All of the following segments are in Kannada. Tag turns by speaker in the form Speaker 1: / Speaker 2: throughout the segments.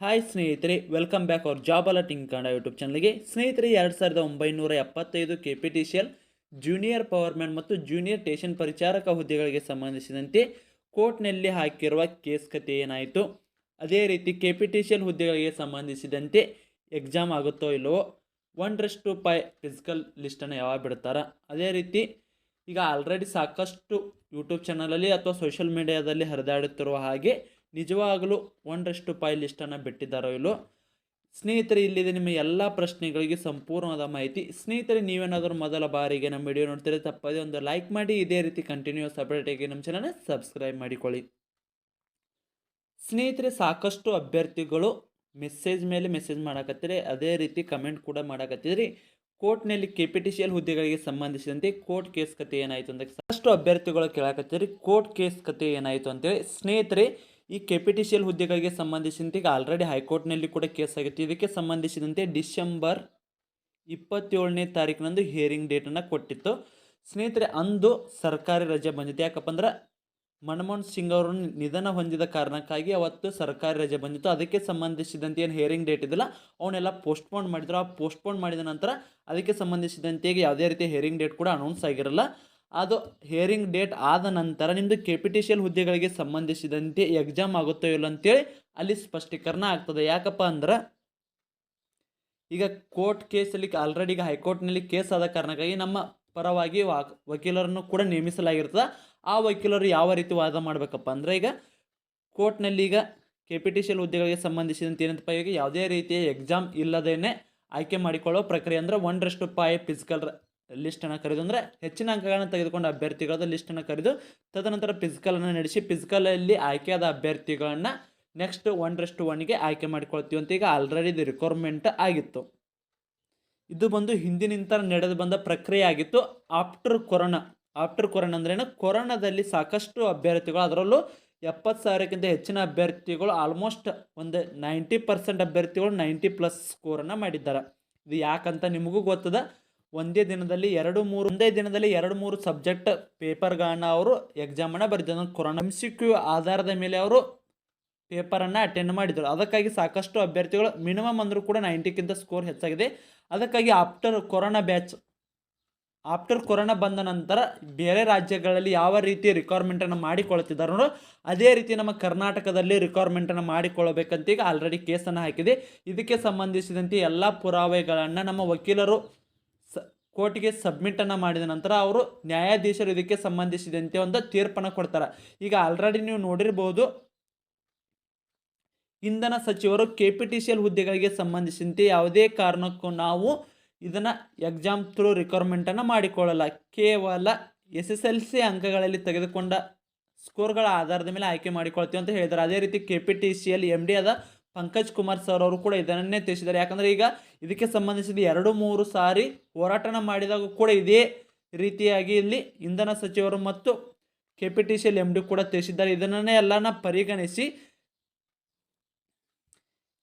Speaker 1: ಹಾಯ್ ಸ್ನೇಹಿತರೆ. ವೆಲ್ಕಮ್ ಬ್ಯಾಕ್ ಅವ್ರ ಜಾಬ್ ಅಲರ್ಟಿಂಗ್ ಕನ್ನಡ ಯೂಟ್ಯೂಬ್ ಚಾನಲ್ಗೆ ಸ್ನೇಹಿತರೆ, ಎರಡು ಸಾವಿರದ ಒಂಬೈನೂರ ಎಪ್ಪತ್ತೈದು K P T C L junior powerman ಮತ್ತು ಜೂನಿಯರ್ ಟೇಷನ್ ಪರಿಚಾರಕ ಹುದ್ದೆಗಳಿಗೆ ಸಂಬಂಧಿಸಿದಂತೆ ಕೋರ್ಟ್ನಲ್ಲಿ ಹಾಕಿರುವ ಕೇಸ್ ಕತೆ ಏನಾಯಿತು? ಅದೇ ರೀತಿ K P T C L ಹುದ್ದೆಗಳಿಗೆ ಸಂಬಂಧಿಸಿದಂತೆ ಎಕ್ಸಾಮ್ ಆಗುತ್ತೋ ಇಲ್ಲವೋ? ಟು ಪೈ ಫಿಸಿಕಲ್ ಲಿಸ್ಟನ್ನು ಯಾವಾಗ ಬಿಡ್ತಾರ? ಅದೇ ರೀತಿ ಈಗ ಆಲ್ರೆಡಿ ಸಾಕಷ್ಟು ಯೂಟ್ಯೂಬ್ ಚಾನಲಲ್ಲಿ ಅಥವಾ ಸೋಷಿಯಲ್ ಮೀಡಿಯಾದಲ್ಲಿ ಹರಿದಾಡುತ್ತಿರುವ ಹಾಗೆ ನಿಜವಾಗಲೂ ಒಂದರಷ್ಟು ಪೈ ಲಿಸ್ಟನ್ನು ಬಿಟ್ಟಿದ್ದಾರೋ ಇಲ್ಲೋ ಸ್ನೇಹಿತರೆ, ಇಲ್ಲಿದೆ ನಿಮ್ಮ ಎಲ್ಲ ಪ್ರಶ್ನೆಗಳಿಗೆ ಸಂಪೂರ್ಣವಾದ ಮಾಹಿತಿ. ಸ್ನೇಹಿತರೆ, ನೀವೇನಾದರೂ ಮೊದಲ ಬಾರಿಗೆ ನಮ್ಮ ವಿಡಿಯೋ ನೋಡ್ತೀರಿ ತಪ್ಪದೇ ಒಂದು ಲೈಕ್ ಮಾಡಿ. ಇದೇ ರೀತಿ ಕಂಟಿನ್ಯೂಸ್ ಅಪ್ಡೇಟಿಗೆ ನಮ್ಮ ಚಾನಲ್ನ ಸಬ್ಸ್ಕ್ರೈಬ್ ಮಾಡಿಕೊಳ್ಳಿ. ಸ್ನೇಹಿತರೆ, ಸಾಕಷ್ಟು ಅಭ್ಯರ್ಥಿಗಳು ಮೆಸೇಜ್ ಮೇಲೆ ಮೆಸೇಜ್ ಮಾಡಕತ್ತೀರಿ ಅದೇ ರೀತಿ ಕಮೆಂಟ್ ಕೂಡ ಮಾಡಕತ್ತಿದ್ರಿ. ಕೋರ್ಟ್ನಲ್ಲಿ K P T C L ಹುದ್ದೆಗಳಿಗೆ ಸಂಬಂಧಿಸಿದಂತೆ ಕೋರ್ಟ್ ಕೇಸ್ ಕತೆ ಏನಾಯಿತು ಅಂತ ಸಾಕಷ್ಟು ಅಭ್ಯರ್ಥಿಗಳು ಕೇಳಕತ್ತೀರಿ ಕೋರ್ಟ್ ಕೇಸ್ ಕತೆ ಏನಾಯಿತು ಅಂತೇಳಿ. ಸ್ನೇಹಿತರೆ ಈ K P T C L ಹುದ್ದೆಗಳಿಗೆ ಸಂಬಂಧಿಸಿದಂತೆ ಈಗ ಆಲ್ರೆಡಿ ಹೈಕೋರ್ಟ್ನಲ್ಲಿ ಕೂಡ ಕೇಸ್ ಆಗಿತ್ತು. ಇದಕ್ಕೆ ಸಂಬಂಧಿಸಿದಂತೆ ಡಿಸೆಂಬರ್ ಇಪ್ಪತ್ತೇಳನೇ ತಾರೀಕಿನಂದು ಹಿಯರಿಂಗ್ ಡೇಟನ್ನು ಕೊಟ್ಟಿತ್ತು. ಸ್ನೇಹಿತರೆ, ಅಂದು ಸರ್ಕಾರಿ ರಜೆ ಬಂದಿತ್ತು. ಯಾಕಪ್ಪ ಅಂದ್ರೆ ಮನಮೋಹನ್ ಸಿಂಗ್ ಅವರು ನಿಧನ ಹೊಂದಿದ ಕಾರಣಕ್ಕಾಗಿ ಅವತ್ತು ಸರ್ಕಾರಿ ರಜೆ ಬಂದಿತ್ತು. ಅದಕ್ಕೆ ಸಂಬಂಧಿಸಿದಂತೆ ಏನು ಹಿಯರಿಂಗ್ ಡೇಟ್ ಇದೆಯಲ್ಲ ಅವನ್ನೆಲ್ಲ ಪೋಸ್ಟ್ಪೋನ್ ಮಾಡಿದ್ರು. ಆ ಪೋಸ್ಟ್ಪೋನ್ ಮಾಡಿದ ನಂತರ ಅದಕ್ಕೆ ಸಂಬಂಧಿಸಿದಂತೆ ಯಾವುದೇ ರೀತಿ ಹಿಯರಿಂಗ್ ಡೇಟ್ ಕೂಡ ಅನೌನ್ಸ್ ಆಗಿರಲ್ಲ. ಅದು ಹಿಯರಿಂಗ್ ಡೇಟ್ ಆದ ನಂತರ ನಿಮ್ಮದು K P T C L ಹುದ್ದೆಗಳಿಗೆ ಸಂಬಂಧಿಸಿದಂತೆ ಎಕ್ಸಾಮ್ ಆಗುತ್ತೋ ಇಲ್ಲ ಅಂತೇಳಿ ಅಲ್ಲಿ ಸ್ಪಷ್ಟೀಕರಣ ಆಗ್ತದೆ. ಯಾಕಪ್ಪ ಅಂದ್ರೆ ಈಗ ಕೋರ್ಟ್ ಕೇಸಲ್ಲಿ ಆಲ್ರೆಡಿ ಈಗ ಹೈಕೋರ್ಟ್ನಲ್ಲಿ ಕೇಸ್ ಆದ ಕಾರಣಕ್ಕಾಗಿ ನಮ್ಮ ಪರವಾಗಿ ವಕೀಲರನ್ನು ಕೂಡ ನೇಮಿಸಲಾಗಿರ್ತದೆ. ಆ ವಕೀಲರು ಯಾವ ರೀತಿ ವಾದ ಮಾಡಬೇಕಪ್ಪ ಅಂದರೆ ಈಗ ಕೋರ್ಟ್ನಲ್ಲಿ ಈಗ K P T C L ಹುದ್ದೆಗಳಿಗೆ ಸಂಬಂಧಿಸಿದಂತೆ ಏನಂತಪ್ಪ ಈಗ ಯಾವುದೇ ರೀತಿಯ ಎಕ್ಸಾಮ್ ಇಲ್ಲದೇನೆ ಆಯ್ಕೆ ಮಾಡಿಕೊಳ್ಳೋ ಪ್ರಕ್ರಿಯೆ ಅಂದರೆ ಒಂದರಷ್ಟು ಪಾಯ್ ಫಿಸಿಕಲ್ ಲಿಸ್ಟನ್ನು ಕರೆದು ಅಂದರೆ ಹೆಚ್ಚಿನ ಅಂಕಗಳನ್ನು ತೆಗೆದುಕೊಂಡ ಅಭ್ಯರ್ಥಿಗಳದ ಲಿಸ್ಟನ್ನು ಕರೆದು ತದನಂತರ ಫಿಸಿಕಲನ್ನು ನಡೆಸಿ ಫಿಸಿಕಲಲ್ಲಿ ಆಯ್ಕೆಯಾದ ಅಭ್ಯರ್ಥಿಗಳನ್ನು ನೆಕ್ಸ್ಟ್ ಒಂದರಷ್ಟು ಒನ್ಗೆ ಆಯ್ಕೆ ಮಾಡಿಕೊಳ್ತೀವಿ ಅಂತ ಈಗ ಆಲ್ರೆಡಿ ಇದು ರಿಕ್ವೈರ್ಮೆಂಟ್ ಆಗಿತ್ತು. ಇದು ಬಂದು ಹಿಂದಿನಿಂದ ನಡೆದು ಬಂದ ಪ್ರಕ್ರಿಯೆ ಆಗಿತ್ತು. ಆಫ್ಟರ್ ಕೊರೋನಾ ಆಫ್ಟರ್ ಕೊರೋನಾ ಅಂದ್ರೇನು ಕೊರೋನಾದಲ್ಲಿ ಸಾಕಷ್ಟು ಅಭ್ಯರ್ಥಿಗಳು, ಅದರಲ್ಲೂ ಎಪ್ಪತ್ತು ಸಾವಿರಕ್ಕಿಂತ ಹೆಚ್ಚಿನ ಅಭ್ಯರ್ಥಿಗಳು ಆಲ್ಮೋಸ್ಟ್ ಒಂದು ನೈಂಟಿ ಪರ್ಸೆಂಟ್ ಅಭ್ಯರ್ಥಿಗಳು ನೈಂಟಿ ಪ್ಲಸ್ ಸ್ಕೋರನ್ನು ಮಾಡಿದ್ದಾರೆ. ಇದು ಯಾಕಂತ ನಿಮಗೂ ಗೊತ್ತದ? ಒಂದೇ ದಿನದಲ್ಲಿ ಎರಡು ಮೂರು, ಒಂದೇ ದಿನದಲ್ಲಿ ಎರಡು ಮೂರು ಸಬ್ಜೆಕ್ಟ್ ಪೇಪರ್ಗಳನ್ನ ಅವರು ಎಕ್ಸಾಮನ್ನು ಬರೆದಿದ್ದರು. ಕೊರೋನಾ ಎಂ ಸಿ ಕ್ಯೂ ಆಧಾರದ ಮೇಲೆ ಅವರು ಪೇಪರನ್ನು ಅಟೆಂಡ್ ಮಾಡಿದರು. ಅದಕ್ಕಾಗಿ ಸಾಕಷ್ಟು ಅಭ್ಯರ್ಥಿಗಳು ಮಿನಿಮಮ್ ಅಂದರೂ ಕೂಡ ನೈಂಟಿಕ್ಕಿಂತ ಸ್ಕೋರ್ ಹೆಚ್ಚಾಗಿದೆ. ಅದಕ್ಕಾಗಿ after corona batch after corona ಬಂದ ನಂತರ ಬೇರೆ ರಾಜ್ಯಗಳಲ್ಲಿ ಯಾವ ರೀತಿ ರಿಕ್ವೈರ್ಮೆಂಟನ್ನು ಮಾಡಿಕೊಳ್ತಿದ್ದಾರೋ ಅದೇ ರೀತಿ ನಮ್ಮ ಕರ್ನಾಟಕದಲ್ಲಿ ರಿಕ್ವೈರ್ಮೆಂಟನ್ನು ಮಾಡಿಕೊಳ್ಳಬೇಕಂತ ಈಗ ಆಲ್ರೆಡಿ ಕೇಸನ್ನು ಹಾಕಿದೆ. ಇದಕ್ಕೆ ಸಂಬಂಧಿಸಿದಂತೆ ಎಲ್ಲ ಪುರಾವೆಗಳನ್ನು ನಮ್ಮ ವಕೀಲರು ಕೋರ್ಟ್ಗೆ ಸಬ್ಮಿಟನ್ನು ಮಾಡಿದ ನಂತರ ಅವರು ನ್ಯಾಯಾಧೀಶರು ಇದಕ್ಕೆ ಸಂಬಂಧಿಸಿದಂತೆ ಒಂದು ತೀರ್ಪನ್ನು ಕೊಡ್ತಾರೆ. ಈಗ ಆಲ್ರೆಡಿ ನೀವು ನೋಡಿರ್ಬೋದು, ಇಂಧನ ಸಚಿವರು K P T C L ಹುದ್ದೆಗಳಿಗೆ ಸಂಬಂಧಿಸಿದಂತೆ ಯಾವುದೇ ಕಾರಣಕ್ಕೂ ನಾವು ಇದನ್ನು ಎಕ್ಸಾಮ್ ಥ್ರೂ ರಿಕ್ವೈರ್ಮೆಂಟನ್ನು ಮಾಡಿಕೊಳ್ಳಲ್ಲ. ಕೇವಲ ಎಸ್ ಎಸ್ ಎಲ್ ಸಿ ಅಂಕಗಳಲ್ಲಿ ತೆಗೆದುಕೊಂಡ ಸ್ಕೋರ್ಗಳ ಆಧಾರದ ಮೇಲೆ ಆಯ್ಕೆ ಮಾಡಿಕೊಳ್ತೀವಿ ಅಂತ ಹೇಳಿದ್ದಾರೆ. ಅದೇ ರೀತಿ K P T C L M D ಆದ ಪಂಕಜ್ ಕುಮಾರ್ ಸರ್ ಅವರು ಕೂಡ ಇದನ್ನೇ ತಿಳಿಸಿದ್ದಾರೆ. ಯಾಕಂದರೆ ಈಗ ಇದಕ್ಕೆ ಸಂಬಂಧಿಸಿದ ಎರಡು ಮೂರು ಸಾರಿ ಹೋರಾಟನ ಮಾಡಿದಾಗ ಕೂಡ ಇದೇ ರೀತಿಯಾಗಿ ಇಲ್ಲಿ ಇಂಧನ ಸಚಿವರು ಮತ್ತು K P T C L M D ಕೂಡ ತಿಳಿಸಿದ್ದಾರೆ. ಇದನ್ನೇ ಎಲ್ಲನ ಪರಿಗಣಿಸಿ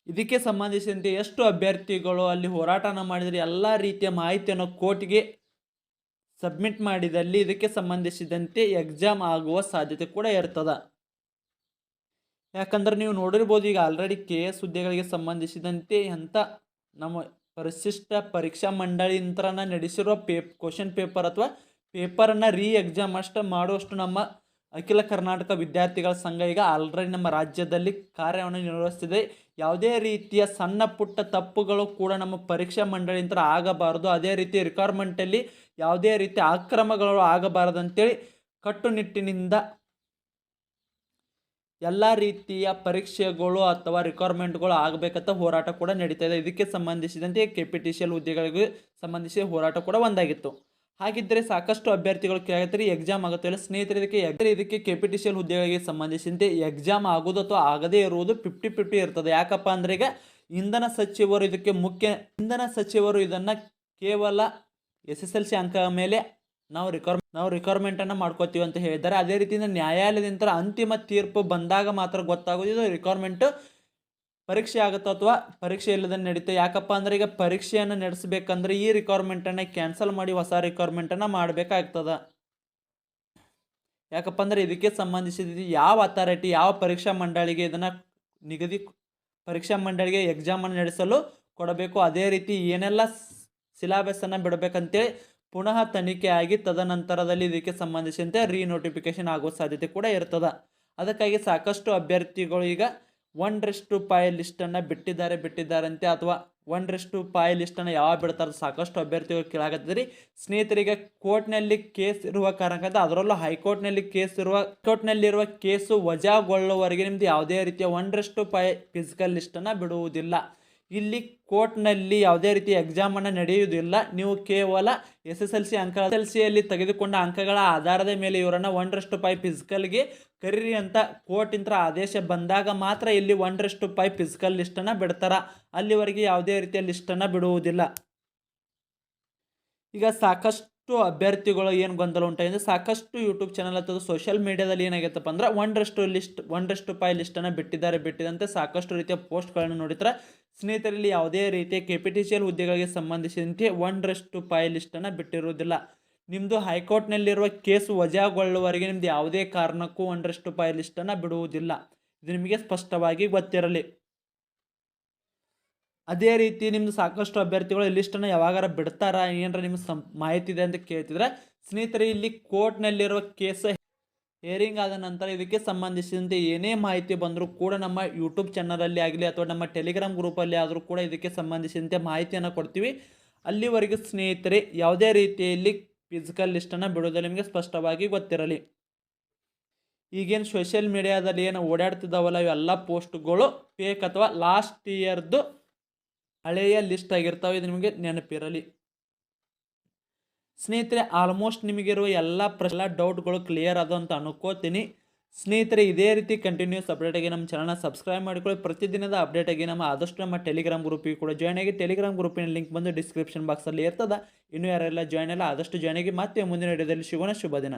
Speaker 1: ಇದಕ್ಕೆ ಸಂಬಂಧಿಸಿದಂತೆ ಎಷ್ಟು ಅಭ್ಯರ್ಥಿಗಳು ಅಲ್ಲಿ ಹೋರಾಟನ ಮಾಡಿದರೆ, ಎಲ್ಲ ರೀತಿಯ ಮಾಹಿತಿಯನ್ನು ಕೋರ್ಟ್ಗೆ ಸಬ್ಮಿಟ್ ಮಾಡಿದಲ್ಲಿ ಇದಕ್ಕೆ ಸಂಬಂಧಿಸಿದಂತೆ ಎಕ್ಸಾಮ್ ಆಗುವ ಸಾಧ್ಯತೆ ಕೂಡ ಇರ್ತದೆ. ಯಾಕಂದ್ರೆ ನೀವು ನೋಡಿರ್ಬೋದು ಈಗ ಆಲ್ರೆಡಿ ಕೆ ಎಸ್ ಹುದ್ದೆಗಳಿಗೆ ಸಂಬಂಧಿಸಿದಂತೆ ಅಂತ ನಮ್ಮ ಪರಿಶಿಷ್ಟ ಪರೀಕ್ಷಾ ಮಂಡಳಿಯಂತ್ರನ ನಡೆಸಿರುವ ಪೇಪ್ ಕ್ವಶನ್ ಪೇಪರ್ ಅಥವಾ ಪೇಪರನ್ನು ರೀ ಎಕ್ಸಾಮ್ ಅಷ್ಟು ಮಾಡುವಷ್ಟು ನಮ್ಮ ಅಖಿಲ ಕರ್ನಾಟಕ ವಿದ್ಯಾರ್ಥಿಗಳ ಸಂಘ ಈಗ ಆಲ್ರೆಡಿ ನಮ್ಮ ರಾಜ್ಯದಲ್ಲಿ ಕಾರ್ಯವನ್ನು ನಿರ್ವಹಿಸ್ತಿದೆ. ಯಾವುದೇ ರೀತಿಯ ಸಣ್ಣ ಪುಟ್ಟ ತಪ್ಪುಗಳು ಕೂಡ ನಮ್ಮ ಪರೀಕ್ಷಾ ಮಂಡಳಿಯಿಂದ ಆಗಬಾರದು. ಅದೇ ರೀತಿ ರಿಕ್ವೈರ್ಮೆಂಟಲ್ಲಿ ಯಾವುದೇ ರೀತಿಯ ಅಕ್ರಮಗಳು ಆಗಬಾರದು ಅಂತೇಳಿ ಕಟ್ಟುನಿಟ್ಟಿನಿಂದ ಎಲ್ಲ ರೀತಿಯ ಪರೀಕ್ಷೆಗಳು ಅಥವಾ ರಿಕ್ವೈರ್ಮೆಂಟ್ಗಳು ಆಗಬೇಕಂತ ಹೋರಾಟ ಕೂಡ ನಡೀತಾ ಇದೆ. ಇದಕ್ಕೆ ಸಂಬಂಧಿಸಿದಂತೆ K P T C L ಹುದ್ದೆಗಳಿಗೆ ಸಂಬಂಧಿಸಿ ಹೋರಾಟ ಕೂಡ ಒಂದಾಗಿತ್ತು. ಹಾಗಿದ್ದರೆ ಸಾಕಷ್ಟು ಅಭ್ಯರ್ಥಿಗಳು ಕೇಳಿದ್ರೆ ಎಕ್ಸಾಮ್ ಆಗುತ್ತೆ ಇಲ್ಲ? ಸ್ನೇಹಿತರೆ, ಇದಕ್ಕೆ ಎಗ್- ಇದಕ್ಕೆ K P T C L ಹುದ್ದೆಗಳಿಗೆ ಸಂಬಂಧಿಸಿದಂತೆ ಎಕ್ಸಾಮ್ ಆಗೋದು ಅಥವಾ ಆಗದೇ ಇರುವುದು ಫಿಫ್ಟಿ ಫಿಫ್ಟಿ ಇರ್ತದೆ. ಯಾಕಪ್ಪ ಅಂದರೆ ಈಗ ಇಂಧನ ಸಚಿವರು ಇದಕ್ಕೆ ಮುಖ್ಯ, ಇಂಧನ ಸಚಿವರು ಇದನ್ನು ಕೇವಲ ಎಸ್ ಎಸ್ ಎಲ್ ಸಿ ಅಂಕ ಮೇಲೆ ನಾವು ರಿಕ್ವರ್ ನಾವು ರಿಕ್ವೈರ್ಮೆಂಟನ್ನು ಮಾಡ್ಕೋತೀವಿ ಅಂತ ಹೇಳಿದ್ದಾರೆ. ಅದೇ ರೀತಿಯಿಂದ ನ್ಯಾಯಾಲಯದಿಂದ ಅಂತಿಮ ತೀರ್ಪು ಬಂದಾಗ ಮಾತ್ರ ಗೊತ್ತಾಗೋದು ಇದು ರಿಕ್ವೈರ್ಮೆಂಟು ಪರೀಕ್ಷೆ ಆಗುತ್ತೆ ಅಥವಾ ಪರೀಕ್ಷೆ ಇಲ್ಲದೆ ನಡೀತೆ. ಯಾಕಪ್ಪ ಅಂದರೆ ಈಗ ಪರೀಕ್ಷೆಯನ್ನು ನಡೆಸಬೇಕಂದ್ರೆ ಈ ರಿಕ್ವೈರ್ಮೆಂಟನ್ನು ಕ್ಯಾನ್ಸಲ್ ಮಾಡಿ ಹೊಸ ರಿಕ್ವೈರ್ಮೆಂಟನ್ನು ಮಾಡಬೇಕಾಗ್ತದೆ. ಯಾಕಪ್ಪ ಅಂದರೆ ಇದಕ್ಕೆ ಸಂಬಂಧಿಸಿದ ಯಾವ ಅಥಾರಿಟಿ ಯಾವ ಪರೀಕ್ಷಾ ಮಂಡಳಿಗೆ ಇದನ್ನು ನಿಗದಿ ಪರೀಕ್ಷಾ ಮಂಡಳಿಗೆ ಎಕ್ಸಾಮನ್ನು ನಡೆಸಲು ಕೊಡಬೇಕು. ಅದೇ ರೀತಿ ಏನೆಲ್ಲ ಸಿಲಾಬಸ್ಸನ್ನು ಬಿಡಬೇಕಂತೇಳಿ ಪುನಃ ತನಿಖೆ ಆಗಿ ತದನಂತರದಲ್ಲಿ ಇದಕ್ಕೆ ಸಂಬಂಧಿಸಿದಂತೆ ರೀನೋಟಿಫಿಕೇಶನ್ ಆಗುವ ಸಾಧ್ಯತೆ ಕೂಡ ಇರ್ತದೆ. ಅದಕ್ಕಾಗಿ ಸಾಕಷ್ಟು ಅಭ್ಯರ್ಥಿಗಳು ಈಗ ಒನ್ ಟು ಪಾಯ್ ಲಿಸ್ಟನ್ನು ಬಿಟ್ಟಿದ್ದಾರೆ, ಬಿಟ್ಟಿದ್ದಾರಂತೆ. ಅಥವಾ ಒನ್ ಟು ಪಾಯ್ ಲಿಸ್ಟನ್ನು ಯಾವಾಗ ಬಿಡ್ತಾರೆ ಸಾಕಷ್ಟು ಅಭ್ಯರ್ಥಿಗಳು ಕೇಳಾಕತ್ತಿದ್ರಿ ಸ್ನೇಹಿತರಿಗೆ ಕೋರ್ಟ್ನಲ್ಲಿ ಕೇಸ್ ಇರುವ ಕಾರಣಕ್ಕಂತ ಅದರಲ್ಲೂ ಹೈಕೋರ್ಟ್ನಲ್ಲಿ ಕೇಸ್ ಇರುವ ಕೋರ್ಟ್ನಲ್ಲಿರುವ ಕೇಸು ವಜಾಗೊಳ್ಳುವವರೆಗೆ ನಿಮ್ದು ಯಾವುದೇ ರೀತಿಯ ಒನ್ ಟು ಪಾಯ್ ಫಿಸಿಕಲ್ ಲಿಸ್ಟನ್ನು ಬಿಡುವುದಿಲ್ಲ. ಇಲ್ಲಿ ಕೋರ್ಟ್ನಲ್ಲಿ ಯಾವುದೇ ರೀತಿಯ ಎಕ್ಸಾಮನ್ನು ನಡೆಯುವುದಿಲ್ಲ. ನೀವು ಕೇವಲ ಎಸ್ ಎಸ್ ಎಲ್ ಸಿ ಅಂಕ ಎಸ್ ಎಲ್ ಸಿಯಲ್ಲಿ ತೆಗೆದುಕೊಂಡ ಅಂಕಗಳ ಆಧಾರದ ಮೇಲೆ ಇವರನ್ನು ಒಂದರಷ್ಟು ಪೈ ಫಿಸಿಕಲ್ಗೆ ಕರೀರಿ ಅಂತ ಕೋರ್ಟಿಂತ ಆದೇಶ ಬಂದಾಗ ಮಾತ್ರ ಇಲ್ಲಿ ಒಂದರಷ್ಟು ಪೈ ಫಿಸಿಕಲ್ ಲಿಸ್ಟನ್ನು ಬಿಡ್ತಾರೆ. ಅಲ್ಲಿವರೆಗೆ ಯಾವುದೇ ರೀತಿಯ ಲಿಸ್ಟನ್ನು ಬಿಡುವುದಿಲ್ಲ. ಈಗ ಸಾಕಷ್ಟು ಅಭ್ಯರ್ಥಿಗಳು ಏನು ಗೊಂದಲ ಉಂಟಾಗಿದೆ ಸಾಕಷ್ಟು ಯೂಟ್ಯೂಬ್ ಚಾನಲ್ ಅಥವಾ ಸೋಷಿಯಲ್ ಮೀಡಿಯಾದಲ್ಲಿ ಏನಾಗೈತಪ್ಪ ಅಂದ್ರೆ ಒಂದರಷ್ಟು ಲಿಸ್ಟ್ ಒಂದರಷ್ಟು ಪೈ ಲಿಸ್ಟನ್ನು ಬಿಟ್ಟಿದ್ದಾರೆ. ಬಿಟ್ಟಿದಂತೆ ಸಾಕಷ್ಟು ರೀತಿಯ ಪೋಸ್ಟ್ಗಳನ್ನು ನೋಡಿದ್ರೆ ಸ್ನೇಹಿತರಲ್ಲಿ ಯಾವುದೇ ರೀತಿಯ ಕೆಪಿಟಿಷಿಯಲ್ ಹುದ್ದೆಗಳಿಗೆ ಸಂಬಂಧಿಸಿದಂತೆ ಒಂದರಷ್ಟು ಪೈಲಿಸ್ಟನ್ನು ಬಿಟ್ಟಿರುವುದಿಲ್ಲ. ನಿಮ್ಮದು ಹೈಕೋರ್ಟ್ನಲ್ಲಿರುವ ಕೇಸು ವಜಾಗೊಳ್ಳುವವರೆಗೆ ನಿಮ್ಮದು ಯಾವುದೇ ಕಾರಣಕ್ಕೂ ಒಂದರಷ್ಟು ಪೈಲಿಸ್ಟನ್ನು ಬಿಡುವುದಿಲ್ಲ. ಇದು ನಿಮಗೆ ಸ್ಪಷ್ಟವಾಗಿ ಗೊತ್ತಿರಲಿ. ಅದೇ ರೀತಿ ನಿಮ್ಮದು ಸಾಕಷ್ಟು ಅಭ್ಯರ್ಥಿಗಳು ಲಿಸ್ಟನ್ನು ಯಾವಾಗಾರ ಬಿಡ್ತಾರಾ ಏನರ ನಿಮ್ಗೆ ಸಂ, ಮಾಹಿತಿ ಇದೆ ಅಂತ ಕೇಳ್ತಿದ್ರೆ ಸ್ನೇಹಿತರೆ, ಇಲ್ಲಿ ಕೋರ್ಟ್ನಲ್ಲಿರುವ ಕೇಸ್ ಹಿಯರಿಂಗ್ ಆದ ನಂತರ ಇದಕ್ಕೆ ಸಂಬಂಧಿಸಿದಂತೆ ಏನೇ ಮಾಹಿತಿ ಬಂದರೂ ಕೂಡ ನಮ್ಮ ಯೂಟ್ಯೂಬ್ ಚಾನಲಲ್ಲಿ ಆಗಲಿ ಅಥವಾ ನಮ್ಮ ಟೆಲಿಗ್ರಾಮ್ ಗ್ರೂಪಲ್ಲಿ ಆದರೂ ಕೂಡ ಇದಕ್ಕೆ ಸಂಬಂಧಿಸಿದಂತೆ ಮಾಹಿತಿಯನ್ನು ಕೊಡ್ತೀವಿ. ಅಲ್ಲಿವರೆಗೂ ಸ್ನೇಹಿತರೆ, ಯಾವುದೇ ರೀತಿಯಲ್ಲಿ ಫಿಸಿಕಲ್ ಲಿಸ್ಟನ್ನು ಬಿಡೋದಿಲ್ಲ ನಿಮಗೆ ಸ್ಪಷ್ಟವಾಗಿ ಗೊತ್ತಿರಲಿ. ಈಗೇನು ಸೋಷಿಯಲ್ ಮೀಡಿಯಾದಲ್ಲಿ ಏನು ಓಡಾಡ್ತಿದ್ದಾವಲ್ಲ ಇವೆಲ್ಲ ಪೋಸ್ಟ್ಗಳು ಫೇಕ್ ಅಥವಾ ಲಾಸ್ಟ್ ಇಯರ್ದು ಹಳೆಯ ಲಿಸ್ಟ್ ಆಗಿರ್ತಾವೆ, ಇದು ನಿಮಗೆ ನೆನಪಿರಲಿ. ಸ್ನೇಹಿತರೆ ಆಲ್ಮೋಸ್ಟ್ ನಿಮಗಿರುವ ಎಲ್ಲ ಪ್ರಶ್ನೆ ಡೌಟ್ಗಳು ಕ್ಲಿಯರ್ ಅದು ಅಂತ ಅನ್ಕೋತೀನಿ. ಸ್ನೇಹಿತರೆ, ಇದೇ ರೀತಿ ಕಂಟಿನ್ಯೂಸ್ ಅಪ್ಡೇಟಾಗಿ ನಮ್ಮ ಚಾನಲ್ನ ಸಬ್ಸ್ಕ್ರೈಬ್ ಮಾಡಿಕೊಳ್ಳಿ. ಪ್ರತಿದಿನದ ಅಪ್ಡೇಟಾಗಿ ನಮ್ಮ ಆದಷ್ಟು ನಮ್ಮ ಟೆಲಿಗ್ರಾಮ್ ಗ್ರೂಪಿಗೆ ಕೂಡ ಜಾಯ್ನ್ ಆಗಿ. ಟೆಲಿಗ್ರಾಮ್ ಗ್ರೂಪಿನ ಲಿಂಕ್ ಬಂದು ಡಿಸ್ಕ್ರಿಪ್ಷನ್ ಬಾಕ್ಸಲ್ಲಿ ಇರ್ತದೆ. ಇನ್ನೂ ಯಾರೆಲ್ಲ ಜಾಯ್ನ್ ಇಲ್ಲ, ಆದಷ್ಟು ಜಾಯ್ನ್ ಆಗಿ. ಮತ್ತೆ ಮುಂದಿನ ವಿಡಿಯೋದಲ್ಲಿ ಸಿಗೋಣ. ಶುಭ ದಿನ.